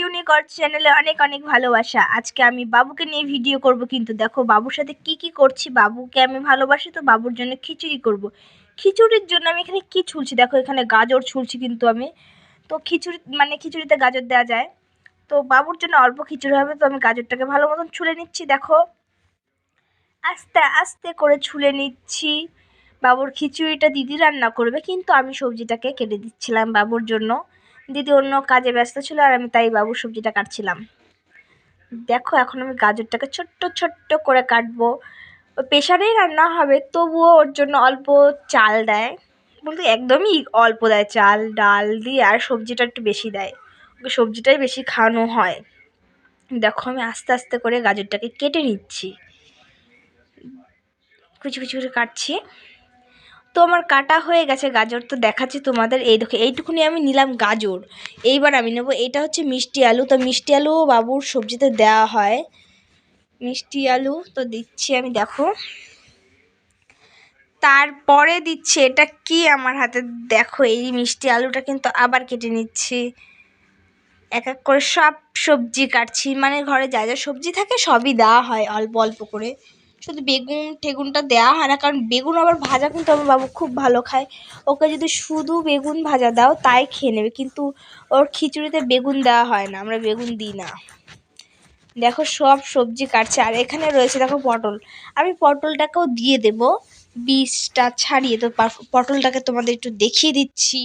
ইউনিকর্ড চ্যানেলে অনেক অনেক ভালোবাসা। আজকে আমি বাবুকে নিয়ে ভিডিও করব কিন্তু দেখো বাবুর সাথে কি কি করছি? বাবুকে আমি ভালোবাসি তো বাবুর জন্য খিচুড়ি করব। খিচুড়ির জন্য আমি এখানে কি ছুলছি? দেখো এখানে গাজর ছুলছি কিন্তু আমি। তো খিচুড়ি মানে খিচুড়িতে গাজর দেওয়া যায়। তো বাবুর জন্য অল্প খিচুড়ি হবে, তো আমি গাজরটাকে ভালো মতন ছুলে নিচ্ছি, দেখো। আস্তে আস্তে করে ছুলে নিচ্ছি। বাবুর খিচুড়িটা দিদি রান্না করবে, কিন্তু আমি সবজিটাকে কেটে দিচ্ছিলাম বাবুর জন্য। দিদি অন্য কাজে ব্যস্ত ছিল আর আমি তাই বাবু সবজিটা কাটছিলাম। দেখো, এখন আমি গাজরটাকে ছোট্ট ছোট্ট করে কাটবো। প্রেশারেই রান্না হবে, তবুও ওর জন্য অল্প চাল দেয়। বলতে একদমই অল্প দেয়, চাল, ডাল দিয়ে আর সবজিটা একটু বেশি দেয়। ওকে সবজিটাই বেশি খাওয়ানো হয়। দেখো, আমি আস্তে আস্তে করে গাজরটাকে কেটে নিচ্ছি। কুচি কুচি করে কাটছি। তো আমার কাটা হয়ে গেছে গাজর, তো দেখাচ্ছি তোমাদের। এই দেখো, এইটুকুনি আমি নিলাম গাজর। এইবার আমি নেব, এটা হচ্ছে মিষ্টি আলু। তো মিষ্টি আলু বাবুর সবজিতে দেওয়া হয়। মিষ্টি আলু, তো দিচ্ছি আমি, দেখো। তারপরে দিচ্ছি, এটা কি আমার হাতে? দেখো, এই মিষ্টি আলুটা কিন্তু আবার কেটে নিচ্ছি। এক এক করে সব সবজি কাটছি। মানে ঘরে যা যা সবজি থাকে সবই দেওয়া হয় অল্প অল্প করে। শুধু বেগুন টেগুনটা দেওয়া হয় না, কারণ বেগুন আবার ভাজা কিন্তু আমার বাবু খুব ভালো খায়। ওকে যদি শুধু বেগুন ভাজা দাও, তাই খেয়ে নেবে। কিন্তু ওর খিচুড়িতে বেগুন দেওয়া হয় না, আমরা বেগুন দিই না। দেখো সব সবজি কাটছে, আর এখানে রয়েছে দেখো পটল। আমি পটলটাকেও দিয়ে দেব, বীজটা ছাড়িয়ে তো পটলটাকে তোমাদের একটু দেখিয়ে দিচ্ছি।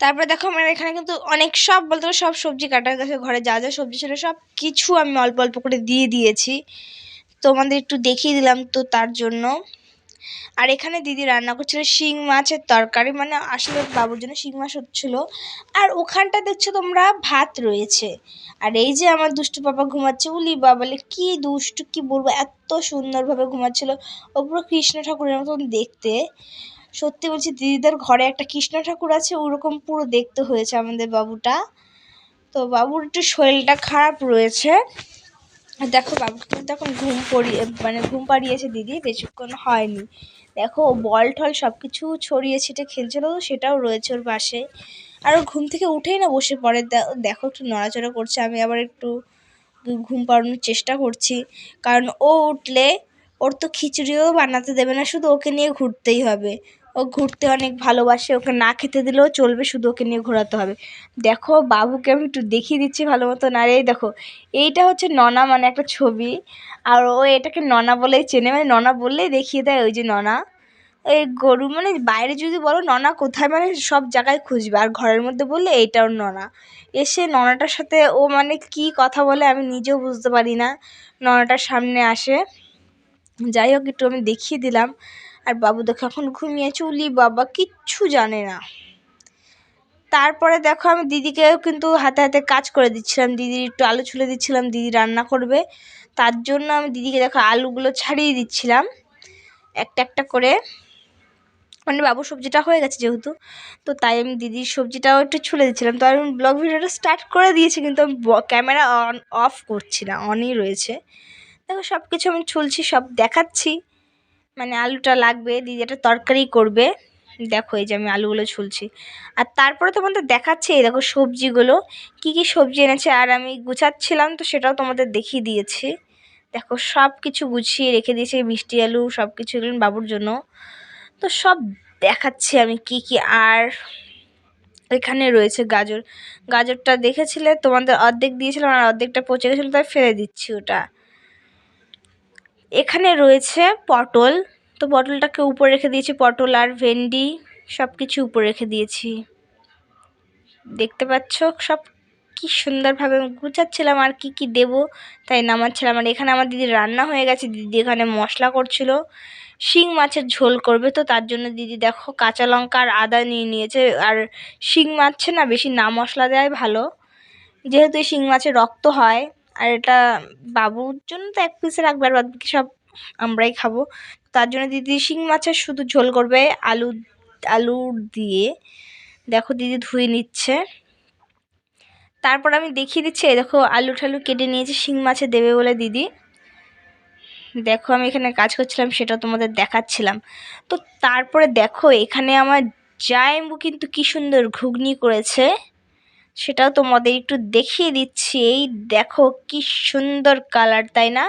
তারপরে দেখো আমার এখানে কিন্তু অনেক সব, বলতে সব সবজি কাটা গেছে। ঘরে যা যা সবজি ছিল সব কিছু আমি অল্প অল্প করে দিয়ে দিয়েছি। তোমাদের একটু দেখিয়ে দিলাম তো তার জন্য। আর এখানে দিদি রান্না করছিল শিং মাছের তরকারি মানে আসলে বাবুর জন্য শিং মাছ হচ্ছিল। আর ওখানটা দেখছ তোমরা, ভাত রয়েছে। আর এই যে আমার দুষ্টু বাবা ঘুমাচ্ছে, উলি বাবালে কি দুষ্টু, কি বলব, এত সুন্দরভাবে ঘুমাচ্ছিল। ও পুরো কৃষ্ণ ঠাকুরের মতন দেখতে। সত্যি বলছি, দিদিদের ঘরে একটা কৃষ্ণ ঠাকুর আছে, ওরকম পুরো দেখতে হয়েছে আমাদের বাবুটা। তো বাবুর একটু শরীরটা খারাপ রয়েছে। দেখো বাবুকে কিন্তু এখন ঘুম পড়িয়ে মানে ঘুম পাড়িয়েছে দিদি, বেশিক্ষণ হয়নি। দেখো, বল টল সব কিছু ছড়িয়ে ছিটে খেলছিল সেটাও রয়েছে ওর পাশে। আর ও ঘুম থেকে উঠেই না বসে পড়ে। দেখো একটু নড়াচড়া করছে, আমি আবার একটু ঘুম পাড়ানোর চেষ্টা করছি। কারণ ও উঠলে ওর তো খিচুড়িও বানাতে দেবে না, শুধু ওকে নিয়ে ঘুরতেই হবে। ও ঘুরতে অনেক ভালোবাসে, ওকে না খেতে দিলেও চলবে, শুধু ওকে নিয়ে ঘোরাতে হবে। দেখো, বাবুকে আমি একটু দেখিয়ে দিচ্ছি ভালো মতো আর এই দেখো, এইটা হচ্ছে ননা মানে একটা ছবি। আর ও এটাকে ননা বলেই চেনে মানে ননা বললেই দেখিয়ে দেয় ওই যে ননা। এই গরু মানে বাইরে যদি বলো, ননা কোথায় মানে সব জায়গায় খুঁজবে। আর ঘরের মধ্যে বললে এইটাও ননা। এসে ননাটার সাথে ও মানে কি কথা বলে আমি নিজেও বুঝতে পারি না। ননাটার সামনে আসে। যাই হোক, একটু আমি দেখিয়ে দিলাম। আর বাবু দেখো এখন ঘুমিয়ে চুলি, বাবা কিচ্ছু জানে না। তারপরে দেখো আমি দিদিকেও কিন্তু হাতে হাতে কাজ করে দিচ্ছিলাম। দিদির একটু আলু ছুলে দিচ্ছিলাম, দিদি রান্না করবে। তার জন্য আমি দিদিকে দেখো আলুগুলো ছাড়িয়ে দিচ্ছিলাম, একটা একটা করে। মানে বাবুর সবজিটা হয়ে গেছে যেহেতু, তো তাই আমি দিদির সবজিটাও একটু ছুলে দিচ্ছিলাম। তো আমি ব্লগ ভিডিওটা স্টার্ট করে দিয়েছি, কিন্তু আমি ক্যামেরা অন, অফ করছি না, অনই রয়েছে। দেখো সব কিছু আমি ছুলছি, সব দেখাচ্ছি। মানে আলুটা লাগবে, দিদি একটা তরকারি করবে। দেখো এই যে আমি আলুগুলো ছুলছি। আর তারপরে তোমাদের দেখাচ্ছে, এই দেখো সবজিগুলো। কি কি সবজি এনেছে, আর আমি গুছাচ্ছিলাম তো সেটাও তোমাদের দেখিয়ে দিয়েছি। দেখো সব কিছু গুছিয়ে রেখে দিয়েছি, মিষ্টি আলু সব কিছু এগুলো বাবুর জন্য। তো সব দেখাচ্ছি আমি কি কি, আর এখানে রয়েছে গাজর। গাজরটা দেখেছিলে? তোমাদের অর্ধেক দিয়েছিলাম আর অর্ধেকটা পচে গেছিল, তাই ফেলে দিচ্ছি ওটা। এখানে রয়েছে পটল। তো পটলটাকে উপরে রেখে দিয়েছি, পটল আর ভেন্ডি সব কিছু উপরে রেখে দিয়েছি। দেখতে পাচ্ছ সব কি সুন্দরভাবে গুছাচ্ছিলাম, আর কি কি দেব তাই নামাচ্ছিলাম। আর এখানে আমার দিদি রান্না হয়ে গেছে, দিদি এখানে মশলা করছিল, শিং মাছের ঝোল করবে। তো তার জন্য দিদি দেখো কাঁচা লঙ্কা আর আদা নিয়ে নিয়েছে। আর শিং মাছে না বেশি না মশলা দেওয়াই ভালো, যেহেতু শিং মাছের রক্ত হয় আর এটা বাবুর জন্য তো এক পিসে রাখবে, আর বাকি সব আমরাই খাব। তার জন্য দিদি শিং মাছের শুধু ঝোল করবে আলু আলু দিয়ে। দেখো দিদি ধুয়ে নিচ্ছে। তারপর আমি দেখিয়ে দিচ্ছি দেখো আলু ঠালু কেটে নিয়েছি, শিং মাছে দেবে বলে দিদি। দেখো আমি এখানে কাজ করছিলাম, সেটা তোমাদের দেখাচ্ছিলাম। তো তারপরে দেখো এখানে আমার জায়ম্বু কিন্তু কি সুন্দর ঘুগনি করেছে। সেটাও তোমাদের একটু দেখিয়ে দিচ্ছি। এই দেখো কি সুন্দর কালার তাই না?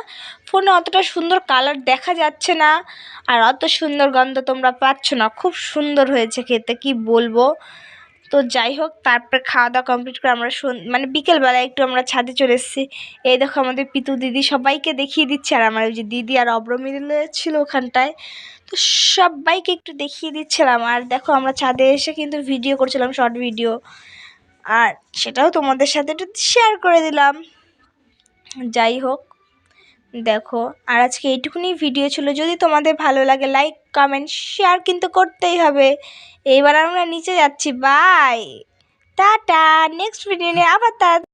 ফোনে অতটা সুন্দর কালার দেখা যাচ্ছে না, আর অত সুন্দর গন্ধ তোমরা পাচ্ছ না। খুব সুন্দর হয়েছে খেতে, কি বলব? তো যাই হোক, তারপরে খাওয়া দাওয়া কমপ্লিট করে আমরা মানে বিকেলবেলায় একটু আমরা ছাদে চলে এসেছি। এই দেখো আমাদের পিতু দিদি সবাইকে দেখিয়ে দিচ্ছে, আর আমার যে দিদি আর অব্র মিলে ছিল ওখানটায়। তো সবাইকে একটু দেখিয়ে দিচ্ছিলাম, আর দেখো আমরা ছাদে এসে কিন্তু ভিডিও করছিলাম শর্ট ভিডিও আর সেটাও তোমাদের সাথে একটু শেয়ার করে দিলাম। যাই হোক, দেখো, আর আজকে এইটুকুনি ভিডিও ছিল। যদি তোমাদের ভালো লাগে লাইক কমেন্ট শেয়ার কিন্তু করতেই হবে। এইবার আমরা নিচে যাচ্ছি। By tata! নেক্সট ভিডিও নিয়ে আবার তারা